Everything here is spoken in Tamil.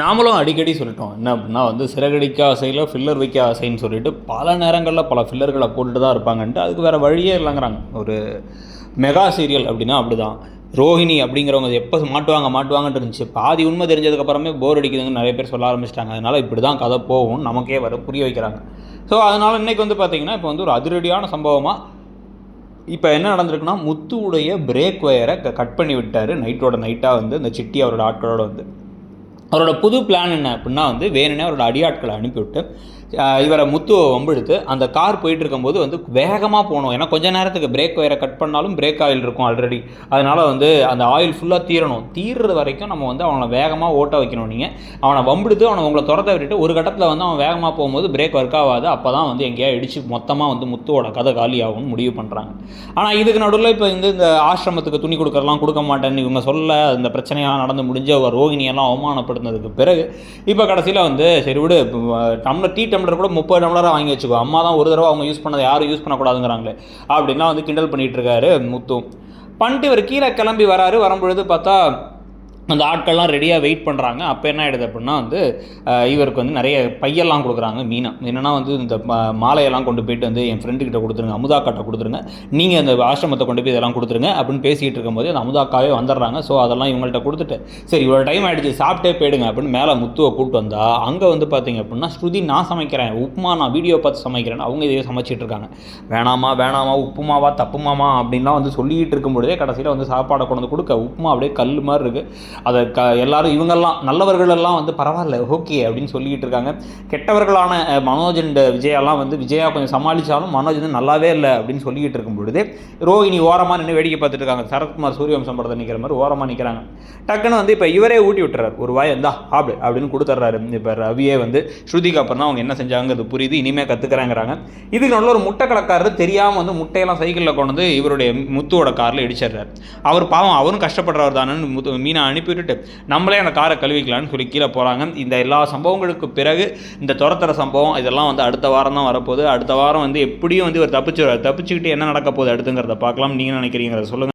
நாமளும் அடிக்கடி சொல்லிட்டோம் என்ன அப்படின்னா வந்து சிறகடிக்க ஆசையில் ஃபில்லர் வைக்க ஆசைன்னு சொல்லிட்டு பல நேரங்களில் பல ஃபில்லர்களை போட்டுட்டு தான் இருப்பாங்கன்ட்டு அதுக்கு வேறு வழியே இல்லைங்கிறாங்க. ஒரு மெகா சீரியல் அப்படின்னா அப்படிதான். ரோஹிணி அப்படிங்கிறவங்க எப்போ மாட்டுவாங்க மாட்டுவாங்கன்ட்டு இருந்துச்சு. பாதி உண்மை தெரிஞ்சதுக்கப்புறமே போர் அடிக்குதுன்னு நிறைய பேர் சொல்ல ஆரம்பிச்சிட்டாங்க. அதனால் இப்படி தான் கதை போகும் நமக்கே வர புரிய வைக்கிறாங்க. ஸோ அதனால் இன்றைக்கி வந்து பார்த்திங்கன்னா இப்போ வந்து ஒரு அதிரடியான சம்பவமாக இப்போ என்ன நடந்திருக்குன்னா முத்துவுடைய பிரேக் ஒயரை கட் பண்ணி விட்டார் நைட்டோட நைட்டாக வந்து இந்த சிட்டி அவரோட ஆட்களோட வந்து. அவரோட புது பிளான் என்ன அப்படின்னா வந்து வேணும்னே அவரோட அடியாட்களை அனுப்பிவிட்டு இவரை முத்துவை வம்பெடுத்து அந்த கார் போயிட்டு இருக்கும்போது வந்து வேகமாக போகணும் ஏன்னா கொஞ்ச நேரத்துக்கு பிரேக் ஒயரை கட் பண்ணாலும் பிரேக் ஆயில் இருக்கும் ஆல்ரெடி அதனால் வந்து அந்த ஆயில் ஃபுல்லாக தீரணும். தீர்றது வரைக்கும் நம்ம வந்து அவனை வேகமாக ஓட்ட வைக்கணும். நீங்கள் அவனை வம்பெடுத்து அவனை உங்களை துரத்த விட்டுட்டு ஒரு கட்டத்தில் வந்து அவன் வேகமாக போகும்போது பிரேக் ஒர்க் ஆகாது. அப்போ தான் வந்து எங்கேயா இடிச்சு மொத்தமாக வந்து முத்துவோட கதை காலி ஆகும்னு முடிவு பண்ணுறாங்க ஆனால் இதுக்கு நடுவில் இப்போ இந்த இந்த ஆசிரமத்துக்கு துணி கொடுக்கறலாம் கொடுக்க மாட்டேன்னு இவங்க சொல்ல இந்த பிரச்சனையாக நடந்து முடிஞ்ச ஒரு ரோகிணியெல்லாம் அவமானப்படுத்தினதுக்கு பிறகு இப்போ கடைசியில் வந்து சரி விடு டம்ளர் டீ டம்ளர் கூட முப்பது டம்ளராக வாங்கி வச்சுக்கோ. அம்மா தான் ஒரு தடவை அவங்க யூஸ் பண்ணதை யாரும் யூஸ் பண்ணக்கூடாதுங்கிறாங்களே. அப்படின்லாம் வந்து கிண்டல் பண்ணிட்டு இருக்காரு முத்து. பண்ணிட்டு இவர் கீழே கிளம்பி வராரு. வரும்பொழுது பார்த்தா அந்த ஆட்கள்லாம் ரெடியாக வெயிட் பண்ணுறாங்க அப்போ என்ன ஆகிடுது அப்படின்னா வந்து இவருக்கு வந்து நிறைய பையெல்லாம் கொடுக்குறாங்க மீனா. என்னென்னா வந்து இந்த மாலையெல்லாம் கொண்டு போயிட்டு வந்து என் ஃப்ரெண்டுக்கிட்ட கொடுத்துருங்க அமுதாக்காட்ட கொடுத்துருங்க. நீங்கள் அந்த ஆசிரமத்தை கொண்டு போய் இதெல்லாம் கொடுத்துருங்க அப்படின்னு பேசிகிட்டு இருக்கும்போது அந்த அமுதாக்காவே வந்துடுறாங்க. ஸோ அதெல்லாம் இவங்கள்ட்ட கொடுத்துட்டு சரி இவ்வளோ டைம் ஆகிடுச்சு சாப்பிட்டே போயிடுங்க அப்படின்னு மேலே முத்துவை கூப்பிட்டு வந்தால் அங்கே வந்து பார்த்தீங்க அப்படின்னா ஸ்ருதி நான் சமைக்கிறேன் உப்புமா நான் வீடியோ பார்த்து சமைக்கிறேன்னு அவங்க இதையே சமைச்சிட்டு இருக்காங்க. வேணாமா வேணாமா உப்புமாவா தப்புமாமா அப்படின்லாம் வந்து சொல்லிகிட்டு இருக்கும்பொழுதே கடைசியில் வந்து சாப்பாடை கொண்டு வந்து கொடுக்க உப்புமா அப்படியே கல் மாதிரி இருக்குது அதை க எல்லாரும் இவங்கெல்லாம் நல்லவர்கள் எல்லாம் வந்து பரவாயில்ல ஓகே அப்படின்னு சொல்லிக்கிட்டு இருக்காங்க. கெட்டவர்களான மனோஜ் அண்ட் விஜயாலாம் வந்து விஜயா கொஞ்சம் சமாளித்தாலும் மனோஜ் வந்து நல்லாவே இல்லை அப்படின்னு சொல்லிக்கிட்டு இருக்கும் பொழுது ரோஹிணி ஓரமாக நின்று வேடிக்கை பார்த்துட்டு இருக்காங்க. சரத்குமார் சூரியவம்சம் படத்தை நிற்கிற மாதிரி ஓரமாக நிற்கிறாங்க டக்குன்னு வந்து இப்போ இவரே ஊட்டி விட்டுறாரு. ஒரு வாய் இருந்தா ஆப்டு அப்படின்னு கொடுத்துட்றாரு. இப்போ ரவியே வந்து ஸ்ருதிக்கு அப்புறம் தான் அவங்க என்ன செஞ்சாங்கிறது புரியுது இனிமேல் கற்றுக்கிறாங்கிறாங்க இதுக்கு நல்ல ஒரு முட்டை கடைக்காரர் தெரியாமல் வந்து முட்டையெல்லாம் சைக்கிளில் கொண்டு வந்து இவருடைய முத்துவோட காரில் இடிச்சிடுறாரு. அவர் பாவம் அவரும் கஷ்டப்படுறவர் தானே முத்து மீனா அனுப்பி விட்டுட்டு நம்மளே அந்த காரை கழுவிக்கலாம்னு சொல்லி கீழே போகிறாங்க இந்த எல்லா சம்பவங்களுக்கு பிறகு இந்த துரத்துற சம்பவம் இதெல்லாம் வந்து அடுத்த வாரம் தான் வரப்போகுது. அடுத்த வாரம் வந்து எப்படியும் வந்து இவர் தப்பிச்சு தப்பிச்சுக்கிட்டு என்ன நடக்க போகுது அடுத்துங்கிறத பார்க்கலாம். நீங்கள் நினைக்கிறீங்கிறத சொல்லுங்கள்